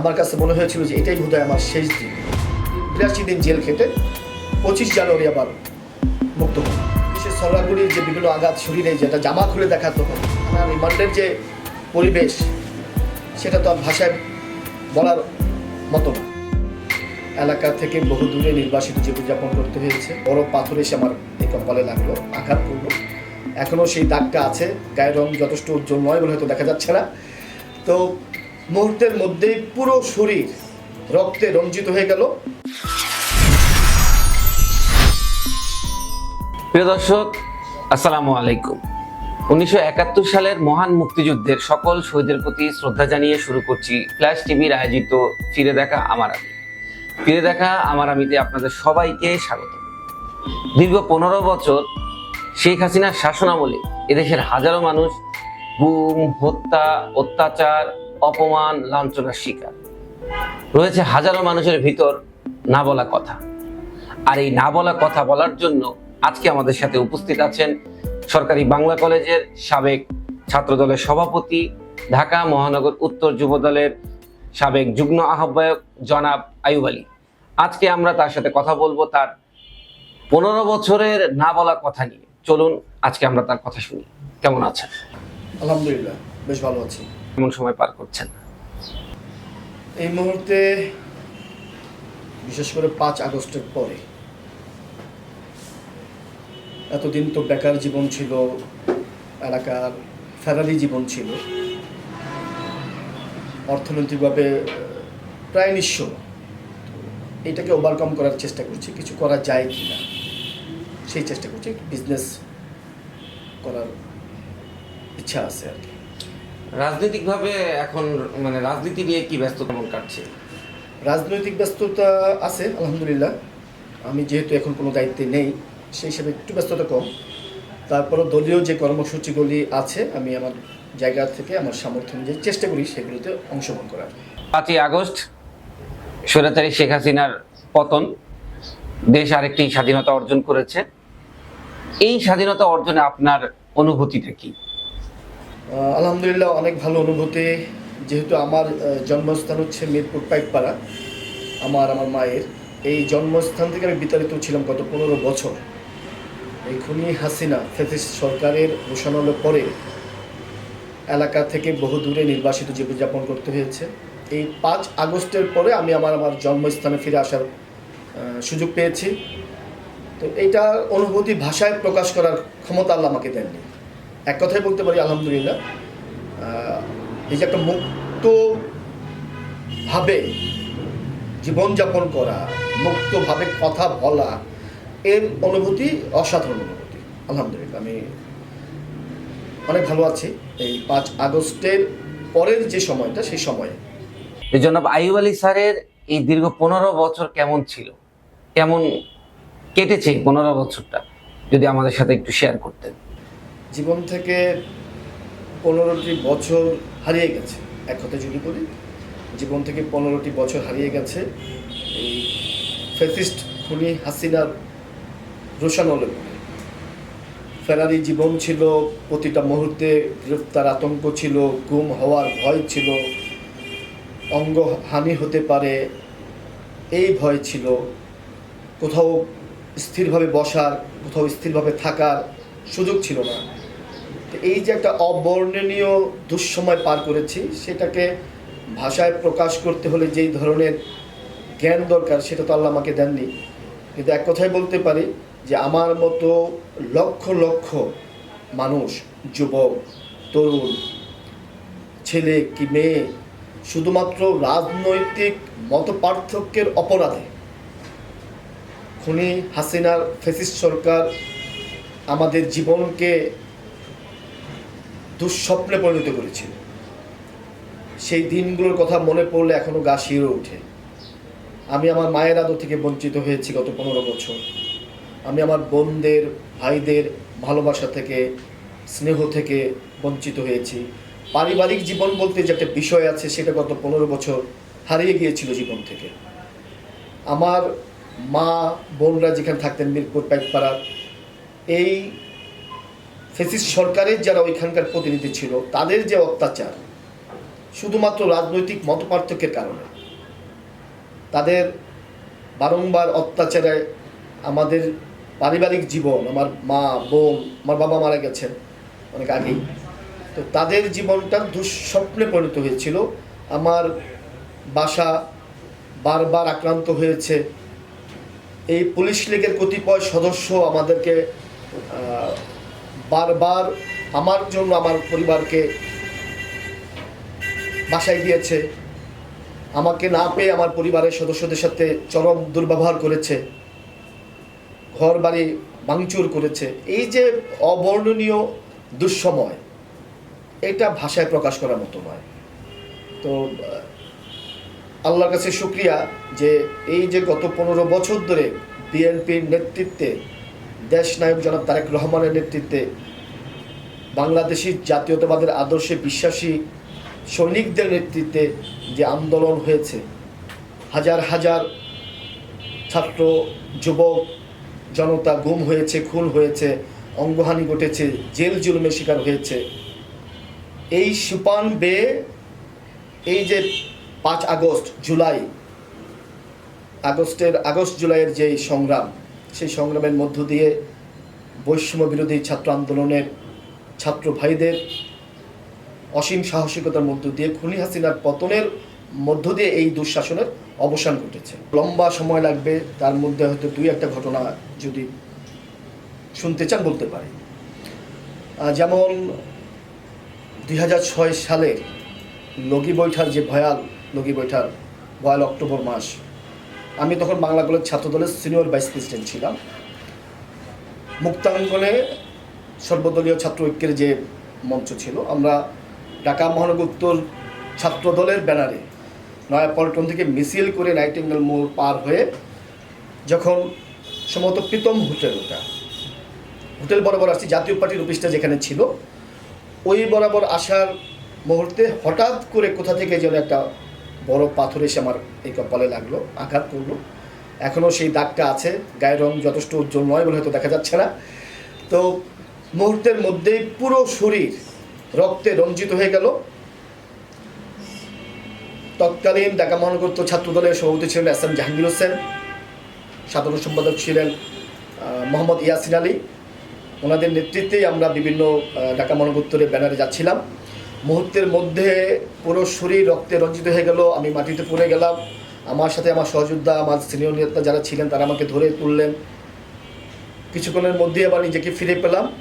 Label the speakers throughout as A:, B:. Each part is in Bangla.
A: আমার কাছে মনে হয়েছিল যে এটাই বোধহয় আমার শেষ দিন। বিরাশি দিন জেল খেটে পঁচিশ জানুয়ারি আবার মুক্ত হল বিশেষ সরকারগুলির যে বিভিন্ন আঘাত শরীরে যেটা জামা খুলে দেখাতো আমার রিমান্ডের যে পরিবেশ, সেটা তো আর ভাষায় বলার মতো না। এলাকা থেকে বহু দূরে নির্বাসিত জীবনযাপন করতে হয়েছে। বড় পাথর এসে আমার এই কপালে লাগল, আঘাত করল। এখনও সেই দাগটা আছে, গায়ের রং যথেষ্ট উজ্জ্বল নয় বলে হয়তো দেখা যাচ্ছে না। তো মুহূর্তের মধ্যেই পুরো শরীর রক্তে রঞ্জিত হয়ে গেল।
B: প্রিয় দর্শক, আসসালামু আলাইকুম। উনিশশো একাত্তর সালের মহান মুক্তিযুদ্ধের সকল শহীদের প্রতি শ্রদ্ধা জানিয়ে শুরু করছি ফ্ল্যাশ টিভির আয়োজিত ফিরে দেখা আমার আমি ফিরে দেখা আমার আমিতে আপনাদের সবাইকে স্বাগত। দীর্ঘ পনেরো বছর শেখ হাসিনার শাসনামলে এদেশের হাজারো মানুষ গুম, হত্যা, অত্যাচার অপমান, লাঞ্ছনার শিকার। রয়েছে হাজারো মানুষের ভিতর না বলা কথা। আর এই না বলা কথা বলার জন্য আজকে আমাদের সাথে উপস্থিত আছেন সরকারি বাংলা কলেজের সাবেক ছাত্রদলের সভাপতি, ঢাকা মহানগর উত্তর যুব দলের সাবেক যুগ্ম আহ্বায়ক জনাব আয়ুব আলী। আজকে আমরা তার সাথে কথা বলব তার পনেরো বছরের না বলা কথা নিয়ে। চলুন আজকে আমরা তার কথা শুনি। কেমন আছেন?
A: আলহামদুলিল্লাহ, বেশ ভালো আছি।
B: কেমন সময় পার করছেন
A: এই মুহূর্তে, বিশেষ করে পাঁচ আগস্টের পরে, এতদিন তো বেকার জীবন ছিল, এলাকার ফেরারি জীবন ছিল, অর্থনৈতিকভাবে প্রায় নিঃস্ব। এটাকে ওভারকাম করার চেষ্টা করছি, কিছু করা যায় কি না সেই চেষ্টা করছি বিজনেস করার ইচ্ছা আছে আর কি।
B: রাজনৈতিকভাবে এখন মানে রাজনীতি নিয়ে কি ব্যস্ত কেমন কাটছে?
A: রাজনৈতিক ব্যস্ততা আছে আলহামদুলিল্লাহ। আমি যেহেতু এখন কোনো দায়িত্বে নেই সেই হিসাবে একটু ব্যস্ততা কম। তারপরও দলীয় যে কর্মসূচিগুলি আছে আমি আমার জায়গা থেকে আমার সামর্থ্য অনুযায়ী চেষ্টা করি সেগুলোতে অংশগ্রহণ করার।
B: পাঁচই আগস্ট স্বৈরাচারী শেখ হাসিনার পতন দেশ আরেকটি স্বাধীনতা অর্জন করেছে। এই স্বাধীনতা অর্জনে আপনার অনুভূতিটা কি?
A: আলহামদুলিল্লাহ, অনেক ভালো অনুভূতি। যেহেতু আমার জন্মস্থান হচ্ছে মিরপুর পাইকপাড়া, আমার আমার মায়ের। এই জন্মস্থান থেকে আমি বিতাড়িত ছিলাম গত পনেরো বছর। এই খুনি হাসিনা ফেসিস্ট সরকারের ঘোষণার পরে এলাকা থেকে বহু দূরে নির্বাসিত জীবনযাপন করতে হয়েছে। এই পাঁচ আগস্টের পরে আমি আমার আমার জন্মস্থানে ফিরে আসার সুযোগ পেয়েছি। তো এইটা অনুভূতি ভাষায় প্রকাশ করার ক্ষমতা আল্লাহ আমাকে দেননি। এক কথায় বলতে পারি, আলহামদুলিল্লাহ। এই যে একটা মুক্ত ভাবে জীবনযাপন করা মুক্তভাবে কথা বলা, এর অনুভূতি অসাধারণ অনুভূতি। আলহামদুলিল্লাহ, আমি অনেক ভালো আছি। এই পাঁচ আগস্টের পরের যে সময়টা, সেই সময়ে।
B: এই জনাব আইব আলী স্যারের এই দীর্ঘ পনেরো বছর কেমন ছিল? কেমন কেটেছে পনেরো বছরটা? যদি আমাদের সাথে একটু শেয়ার করতেন।
A: জীবন থেকে পনেরোটি বছর হারিয়ে গেছে। এক কথায় যদি বলি, জীবন থেকে পনেরোটি বছর হারিয়ে গেছে এই ফেসিস্ট খুনি হাসিনার রোশানলে ফেরারি জীবন ছিল, প্রতিটা মুহূর্তে গ্রেফতার আতঙ্ক ছিল, গুম হওয়ার ভয় ছিল, অঙ্গহানি হতে পারে, এই ভয় ছিল। কোথাও স্থিরভাবে বসার, কোথাও স্থিরভাবে থাকার সুযোগ ছিল না। তো এই যে একটা অবর্ণনীয় দুঃসময় পার করেছি, সেটাকে ভাষায় প্রকাশ করতে হলে যেই ধরনের জ্ঞান দরকার, সেটা তো আল্লাহ আমাকে দেননি। কিন্তু এক কথায় বলতে পারি যে আমার মতো লক্ষ লক্ষ মানুষ, যুবক, তরুণ, ছেলে কি মেয়ে, শুধুমাত্র রাজনৈতিক মত পার্থক্যের অপরাধে, খুনি হাসিনার ফেসিস সরকার আমাদের জীবনকে দুঃস্বপ্নে পরিণত করেছিল। সেই দিনগুলোর কথা মনে পড়লে এখনও গা শিউরে ওঠে। আমি আমার মায়ের আদর থেকে বঞ্চিত হয়েছি গত পনেরো বছর। আমি আমার বোনদের, ভাইদের ভালোবাসা থেকে, স্নেহ থেকে বঞ্চিত হয়েছি। পারিবারিক জীবন বলতে যে একটা বিষয় আছে, সেটা গত পনেরো বছর হারিয়ে গিয়েছিল জীবন থেকে। আমার মা, বোনরা যেখানে থাকতেন মিরপুর, পাইকপাড়া এই ফেসিস সরকারের যারা ওইখানকার প্রতিনিধি ছিল, তাদের যে অত্যাচার, শুধুমাত্র রাজনৈতিক মতপার্থক্যের কারণে, তাদের বারংবার অত্যাচারে আমাদের পারিবারিক জীবন, আমার মা, বোন, আমার বাবা মারা গেছেন অনেক আগেই, তো তাদের জীবনটা দুঃস্বপ্নে পরিণত হয়েছিল। আমার বাসা বারবার আক্রান্ত হয়েছে। এই পুলিশ লীগের কতিপয় সদস্য আমাদেরকে বারবার আমার জন্য আমার পরিবারকে বাসায় গিয়েছে। আমাকে না পেয়ে আমার পরিবারের সদস্যদের সাথে চরম দুর্ব্যবহার করেছে। ঘর বাড়ি ভাঙচুর করেছে। এই যে অবর্ণনীয় দুঃসময়, এটা ভাষায় প্রকাশ করার মতো নয়। তো আল্লাহর কাছে শুক্রিয়া যে এই যে গত পনেরো বছর ধরে বিএনপির নেতৃত্বে দেশ নায়ক জনাব তারেক রহমানের নেতৃত্বে বাংলাদেশি জাতীয়তাবাদের আদর্শে বিশ্বাসী সৈনিকদের নেতৃত্বে যে আন্দোলন হয়েছে, হাজার হাজার ছাত্র, যুবক, জনতা গুম হয়েছে, খুন হয়েছে, অঙ্গহানি ঘটেছে, জেল জুলুমের শিকার হয়েছে। এই সুপান বেয়ে এই যে পাঁচ আগস্ট, জুলাই, আগস্টের, আগস্ট জুলাইয়ের যে সংগ্রাম সেই সংগ্রামের মধ্য দিয়ে বৈষম্য বিরোধী ছাত্র আন্দোলনের ছাত্র ভাইদের অসীম সাহসিকতার মধ্য দিয়ে খুনি হাসিনার পতনের মধ্য দিয়ে এই দুঃশাসনের অবসান ঘটেছে। লম্বা সময় লাগবে, তার মধ্যে হয়তো দুই একটা ঘটনা যদি শুনতে চান বলতে পারি যেমন দুই হাজার ছয় সালের লগি বৈঠার যে ভয়াল লগি বৈঠার ভয়াল অক্টোবর মাস আমি তখন বাংলা কলেজ ছাত্রদলের সিনিয়র ভাইস প্রেসিডেন্ট ছিলাম। মুক্তাঙ্গনে সর্বদলীয় ছাত্র ঐক্যের যে মঞ্চ ছিল, আমরা ঢাকা মহানগর উত্তর ছাত্র দলের ব্যানারে নয়াপল্টন থেকে মিছিল করে নাইটিঙ্গেল মোড় পার হয়ে যখন সম্ভবত প্রীতম হোটেল, ওটা হোটেল বরাবর আসছি, জাতীয় পার্টির অফিসটা যেখানে ছিল, ওই বরাবর আসার মুহূর্তে হঠাৎ করে কোথা থেকে যেন একটা বড় পাথর এসে আমার এই কপালে লাগল, আঘাত করল। এখনও সেই দাগটা আছে, গায়ের রং যথেষ্ট উজ্জ্বল নয় বলে হয়তো দেখা যাচ্ছে না। তো মুহূর্তের মধ্যেই পুরো শরীর রক্তে রঞ্জিত হয়ে গেল। তৎকালীন ঢাকা মহানগর উত্তর ছাত্র দলের সভাপতি ছিলেন এস এম জাহাঙ্গীর হোসেন, সাধারণ সম্পাদক ছিলেন মোহাম্মদ ইয়াসিন আলী। ওনাদের নেতৃত্বেই আমরা বিভিন্ন ঢাকা মহানগর ব্যানারে যাচ্ছিলাম। মুহূর্তের মধ্যে পুরো শরীর রক্তে রঞ্জিত হয়ে গেল, আমি মাটিতে পড়ে গেলাম। আমার সাথে আমার সহযোদ্ধা, আমার সিনিয়র নেতা যারা ছিলেন, তারা আমাকে ধরে তুললেন। কিছুক্ষণের মধ্যে আবার নিজেকে ফিরে পেলাম।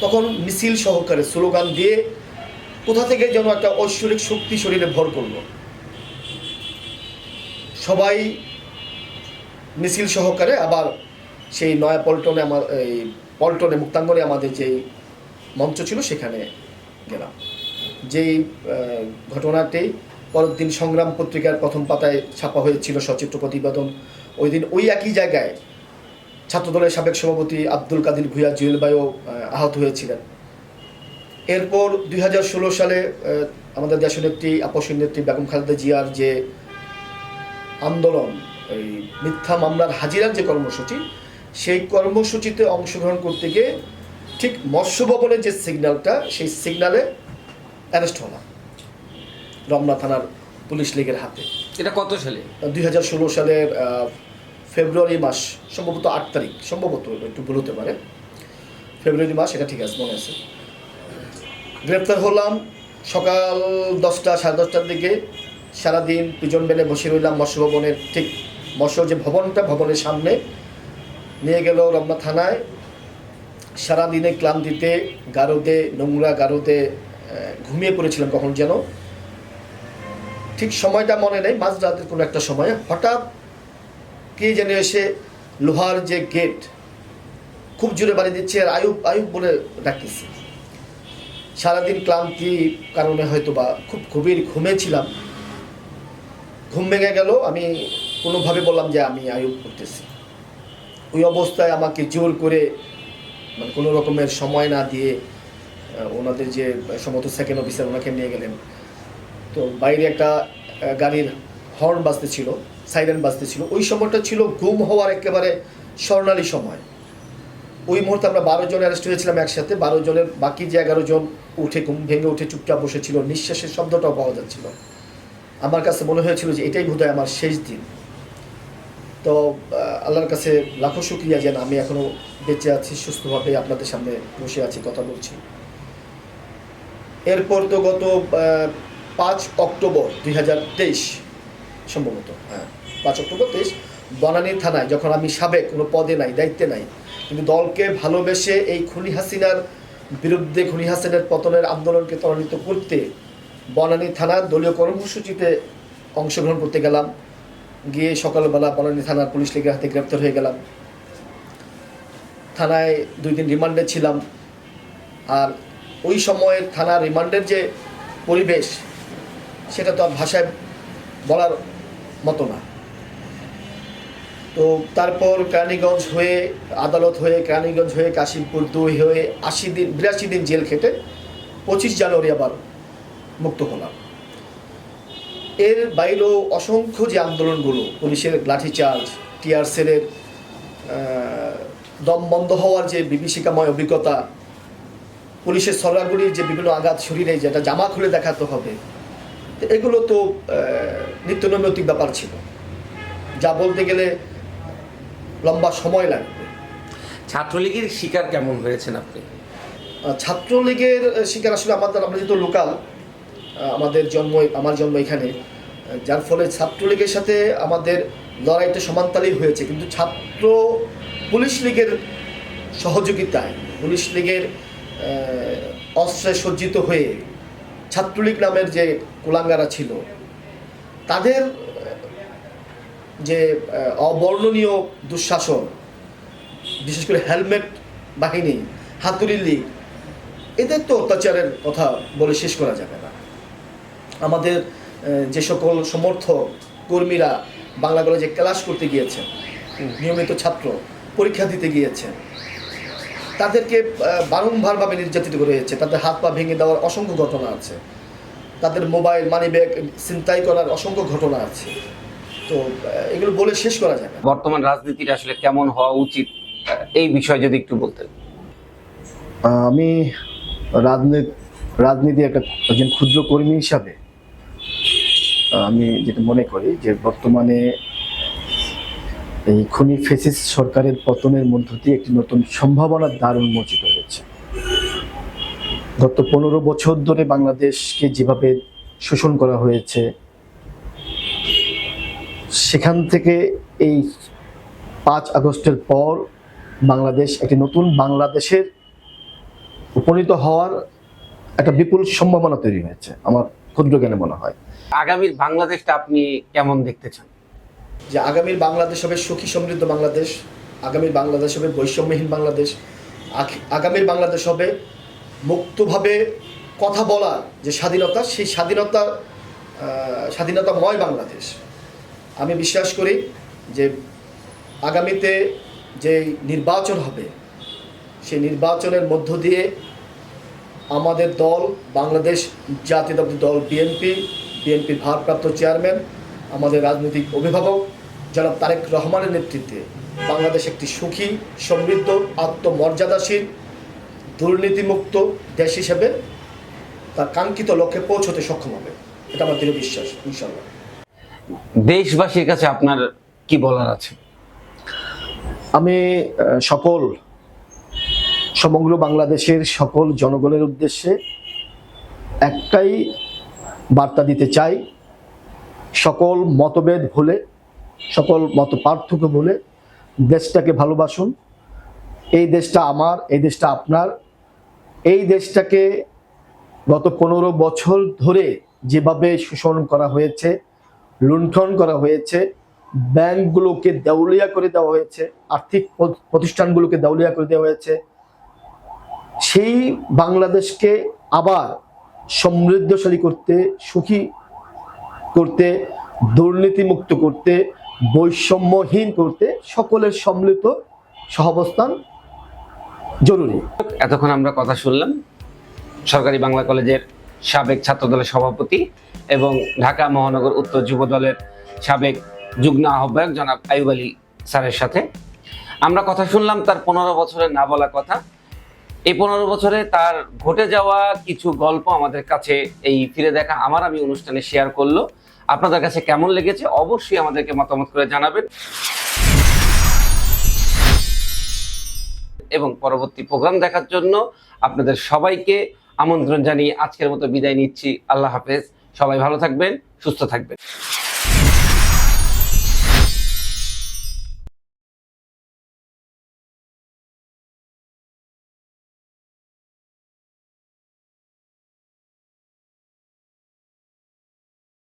A: তখন মিছিল সহকারে স্লোগান দিয়ে কোথা থেকে যেন একটা ঐশ্বরিক শক্তি শরীরে ভর করল। সবাই মিছিল সহকারে আবার সেই নয়া পল্টনে আমার, এই পল্টনে, মুক্তাঙ্গনে আমাদের যেই মঞ্চ ছিল সেখানে গেলাম যেই ঘটনাটি পরের দিন সংগ্রাম পত্রিকার প্রথম পাতায় ছাপা হয়েছিল সচিত্র প্রতিবেদন। ওই দিন ওই একই জায়গায় ছাত্রদলের সাবেক সভাপতি আব্দুল কাদির ভুইয়া জুয়েল বায়ু আহত হয়েছিলেন। এরপর দুই হাজার ষোলো সালে আমাদের আমাদের দেশনেত্রী আপসীর নেত্রী বেগম খালেদা জিয়ার যে আন্দোলন, এই মিথ্যা মামলার হাজিরার যে কর্মসূচি, সেই কর্মসূচিতে অংশগ্রহণ করতে গিয়ে ঠিক মৎস্য ভবনের যে সিগন্যালটা সেই সিগন্যালে অ্যারেস্ট হলাম রমনা থানার পুলিশ লীগের হাতে।
B: এটা কত সালে?
A: দুই হাজার ষোলো সালের ফেব্রুয়ারি মাস সম্ভবত আট তারিখ সম্ভবত একটু ভুল হতে পারে। ফেব্রুয়ারি মাস এটা ঠিক আছে মনে আছে। গ্রেপ্তার হলাম সকাল দশটা সাড়ে দশটার দিকে। সারাদিন পিজন বেনে বসে রইলাম মৎস্য ভবনের ঠিক মৎস্য যে ভবনটা ভবনের সামনে। নিয়ে গেল রমনা থানায়। সারাদিনে ক্লান্তিতে, গারদে, নোংরা গারদে ঘুমিয়ে পড়েছিলাম কখন যেন। ঠিক সময়টা মনে নেই, মাঝরাতের কোনো একটা সময়ে। হঠাৎ কে যেন এসে লোহার যে গেট, খুব জোরে বাড়ি দিচ্ছে আর আয়ুব আয়ুব বলে ডাকতেছে। সারাদিন ক্লান্তি কারণে হয়তো বা খুব গভীর ঘুমেছিলাম ঘুম ভেঙে গেল, আমি কোনোভাবে বললাম যে আমি আয়ুব করতেছি। ওই অবস্থায় আমাকে জোর করে মানে কোনো রকমের সময় না দিয়ে ওনাদের যে সমস্ত সেকেন্ড অফিসার ওনাকে নিয়ে গেলেন। তো বাইরে একটা গাড়ির হর্ন বাজতে ছিল সাইরেন বাজতে ছিল। ওই সময়টা ছিল গুম হওয়ার একেবারে স্বর্ণালী সময়। ওই মুহূর্তে আমরা বারো জন অ্যারেস্ট হয়েছিলাম একসাথে। বারো জনের বাকি যে এগারো জন উঠে ঘুম ভেঙে উঠে চুপচাপ বসেছিল, নিঃশ্বাসের শব্দটাও পাওয়া যাচ্ছিল। আমার কাছে মনে হয়েছিল যে এটাই বোধহয় আমার শেষ দিন। তো আল্লাহর কাছে লাখো শুক্রিয়া যেন আমি এখনও বেঁচে আছি, সুস্থভাবে আপনাদের সামনে বসে আছি, কথা বলছি। এরপর তো গত পাঁচ অক্টোবর দুই হাজার তেইশ, সম্ভবত হ্যাঁ পাঁচ অক্টোবর তেইশ, বনানী থানায় যখন আমি সাবেক, কোনো পদে নাই, দায়িত্বে নাই, কিন্তু দলকে ভালোবেসে এই খুনি হাসিনার বিরুদ্ধে, খুনি হাসিনার পতনের আন্দোলনকে ত্বরান্বিত করতে বনানী থানার দলীয় কর্মসূচিতে অংশগ্রহণ করতে গেলাম। গিয়ে সকালবেলা বনানী থানার পুলিশ লীগের হাতে গ্রেপ্তার হয়ে গেলাম। থানায় দুই দিন রিমান্ডে ছিলাম। আর ওই সময়ের থানার রিমান্ডের যে পরিবেশ, সেটা তো আর ভাষায় বলার মতো না। তো তারপর কেরানীগঞ্জ হয়ে আদালত হয়ে, কেরানীগঞ্জ হয়ে, কাশিমপুর দুই হয়ে আশি দিন, বিরাশি দিন জেল খেটে পঁচিশ জানুয়ারি আবার মুক্ত হলাম। এর বাইরেও অসংখ্য যে আন্দোলনগুলো পুলিশের লাঠিচার্জ টিআর সেলের দম বন্ধ হওয়ার যে বিভীষিকাময় অভিজ্ঞতা পুলিশের সরকারগুলির যে বিভিন্ন আঘাত শরীরে যেটা জামা খুলে দেখাতে হবে এগুলো তো আহ, নিত্য নৈমিত্তিক ব্যাপার ছিল। যা বলতে গেলে লম্বা সময় লাগবে।
B: ছাত্রলীগের শিকার কেমন হয়েছেন আপনি?
A: ছাত্রলীগের শিকার আসলে আমাদের আমরা যেহেতু লোকাল আমাদের জন্ম আমার জন্ম এখানে যার ফলে ছাত্রলীগের সাথে আমাদের লড়াইটা সমানতালেই হয়েছে। কিন্তু ছাত্র পুলিশ লীগের সহযোগিতায়, পুলিশ লীগের অস্ত্রে সজ্জিত হয়ে ছাত্রলীগ নামের যে কুলাঙ্গারা ছিল, তাদের যে অবর্ণনীয় দুঃশাসন, বিশেষ করে হেলমেট বাহিনী, হাতুড়ি লীগ, এদের তো অত্যাচারের কথা বলে শেষ করা যাবে আমাদের যে সকল সমর্থক কর্মীরা বাংলা কলেজে ক্লাস করতে গিয়েছেন নিয়মিত ছাত্র পরীক্ষা দিতে গিয়েছেন তাদেরকে বারংবারভাবে নির্যাতিত করে হয়েছে তাদের হাত পা ভেঙে দেওয়ার অসংখ্য ঘটনা আছে তাদের মোবাইল মানি ব্যাগ ছিনতাই করার অসংখ্য ঘটনা আছে। তো এগুলো বলে শেষ করা যাবে না।
B: বর্তমান রাজনীতিটা আসলে কেমন হওয়া উচিত? এই বিষয়ে যদি একটু বলতেন।
A: আমি রাজনীতি রাজনীতি একটা একজন ক্ষুদ্র কর্মী হিসাবে আমি যেটা মনে করি যে বর্তমানে এই খুনি ফেসিস সরকারের পতনের মধ্য দিয়ে একটি নতুন সম্ভাবনার দ্বার উন্মোচিত হয়েছে। গত পনেরো বছর ধরে বাংলাদেশকে যেভাবে শোষণ করা হয়েছে, সেখান থেকে এই পাঁচ আগস্টের পর বাংলাদেশ একটি নতুন বাংলাদেশের উপনীত হওয়ার একটা বিপুল সম্ভাবনা তৈরি হয়েছে, আমার ক্ষুদ্র জ্ঞানে মনে হয়।
B: আগামীর বাংলাদেশটা আপনি কেমন দেখতে চান?
A: যে আগামীর বাংলাদেশ হবে সুখী, সমৃদ্ধ বাংলাদেশ, আগামীর বাংলাদেশ হবে বৈষম্যহীন বাংলাদেশ আগামীর বাংলাদেশ হবে মুক্তভাবে কথা বলার যে স্বাধীনতা, সেই স্বাধীনতা স্বাধীনতাময় বাংলাদেশ। আমি বিশ্বাস করি যে আগামীতে যে নির্বাচন হবে, সেই নির্বাচনের মধ্য দিয়ে আমাদের দল, বাংলাদেশ জাতীয়তাবাদী দল, বিএনপি বিএনপির ভারপ্রাপ্ত চেয়ারম্যান আমাদের রাজনৈতিক অভিভাবক জনাব তারেক রহমানের নেতৃত্বে বাংলাদেশ একটি সুখী সমৃদ্ধ আত্মমর্যাদাশীল দুর্নীতিমুক্ত দেশ হিসেবে তার কাঙ্ক্ষিত লক্ষ্যে পৌঁছতে সক্ষম হবে। এটা আমার দৃঢ় বিশ্বাস ইনশাল্লাহ
B: দেশবাসীর কাছে আপনার কি বলার আছে?
A: আমি সকল সমগ্র বাংলাদেশের সকল জনগণের উদ্দেশ্যে একটাই বার্তা দিতে চাই। সকল মতভেদ ভুলে, সকল মত পার্থক্য ভুলে দেশটাকে ভালোবাসুন। এই দেশটা আমার, এই দেশটা আপনার। এই দেশটাকে গত পনেরো বছর ধরে যেভাবে শোষণ করা হয়েছে, লুণ্ঠন করা হয়েছে, ব্যাংকগুলোকে দেউলিয়া করে দেওয়া হয়েছে, আর্থিক প্রতিষ্ঠানগুলোকে দেউলিয়া করে দেওয়া হয়েছে, সেই বাংলাদেশকে আবার সমৃদ্ধশালী করতে, সুখী করতে, দুর্নীতিমুক্ত করতে, বৈষম্যহীন করতে সকলের সম্মিলিত সহাবস্থান জরুরি।
B: এতক্ষণ আমরা কথা শুনলাম সরকারি বাংলা কলেজের সাবেক ছাত্রদলের সভাপতি এবং ঢাকা মহানগর উত্তর যুব দলের সাবেক যুগ্ম আহ্বায়ক জনাব আইব আলী স্যারের সাথে। আমরা কথা শুনলাম তার পনেরো বছরের না বলা কথা। এই পনেরো বছরে তার ঘটে যাওয়া কিছু গল্প আমাদের কাছে এই ফিরে দেখা আমার আমি অনুষ্ঠানে শেয়ার করল। আপনাদের কাছে কেমন লেগেছে? অবশ্যই আমাদেরকে মতামত করে জানাবেন। এবং পরবর্তী প্রোগ্রাম দেখার জন্য আপনাদের সবাইকে আমন্ত্রণ জানিয়ে আজকের মতো বিদায় নিচ্ছি। আল্লাহ হাফেজ। সবাই ভালো থাকবেন, সুস্থ থাকবেন।